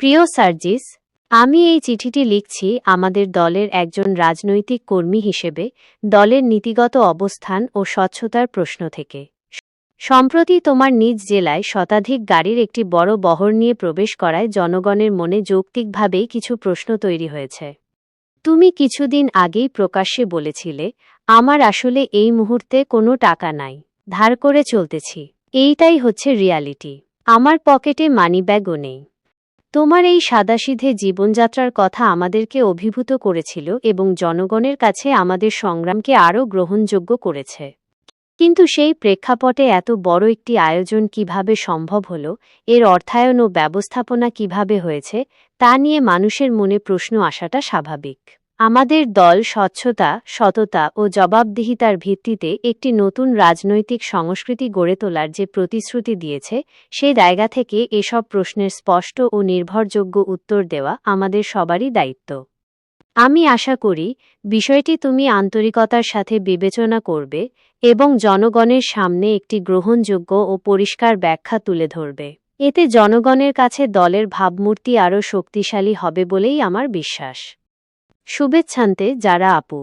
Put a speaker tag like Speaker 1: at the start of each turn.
Speaker 1: প্রিয় সার্জিস, আমি এই চিঠিটি লিখছি আমাদের দলের একজন রাজনৈতিক কর্মী হিসেবে দলের নীতিগত অবস্থান ও স্বচ্ছতার প্রশ্ন থেকে। সম্প্রতি তোমার নিজ জেলায় শতাধিক গাড়ির একটি বড় বহর নিয়ে প্রবেশ করায় জনগণের মনে যৌক্তিকভাবেই কিছু প্রশ্ন তৈরি হয়েছে। তুমি কিছুদিন আগেই প্রকাশ্যে বলেছিলে, আমার আসলে এই মুহূর্তে কোনো টাকা নাই, ধার করে চলতেছি। এইটাই হচ্ছে রিয়ালিটি। আমার পকেটে মানিব্যাগও নেই। তোমার এই সাদাসিধে জীবনযাত্রার কথা আমাদেরকে অভিভূত করেছিল এবং জনগণের কাছে আমাদের সংগ্রামকে আরও গ্রহণযোগ্য করেছে। কিন্তু সেই প্রেক্ষাপটে এত বড় একটি আয়োজন কীভাবে সম্ভব হল, এর অর্থায়ন ও ব্যবস্থাপনা কীভাবে হয়েছে, তা নিয়ে মানুষের মনে প্রশ্ন আসাটা স্বাভাবিক। আমাদের দল স্বচ্ছতা, সততা ও জবাবদিহিতার ভিত্তিতে একটি নতুন রাজনৈতিক সংস্কৃতি গড়ে তোলার যে প্রতিশ্রুতি দিয়েছে, সেই জায়গা থেকে এসব প্রশ্নের স্পষ্ট ও নির্ভরযোগ্য উত্তর দেওয়া আমাদের সবারই দায়িত্ব। আমি আশা করি, বিষয়টি তুমি আন্তরিকতার সাথে বিবেচনা করবে এবং জনগণের সামনে একটি গ্রহণযোগ্য ও পরিষ্কার ব্যাখ্যা তুলে ধরবে। এতে জনগণের কাছে দলের ভাবমূর্তি আরও শক্তিশালী হবে বলেই আমার বিশ্বাস। শুভেচ্ছান্তে যারা আপু।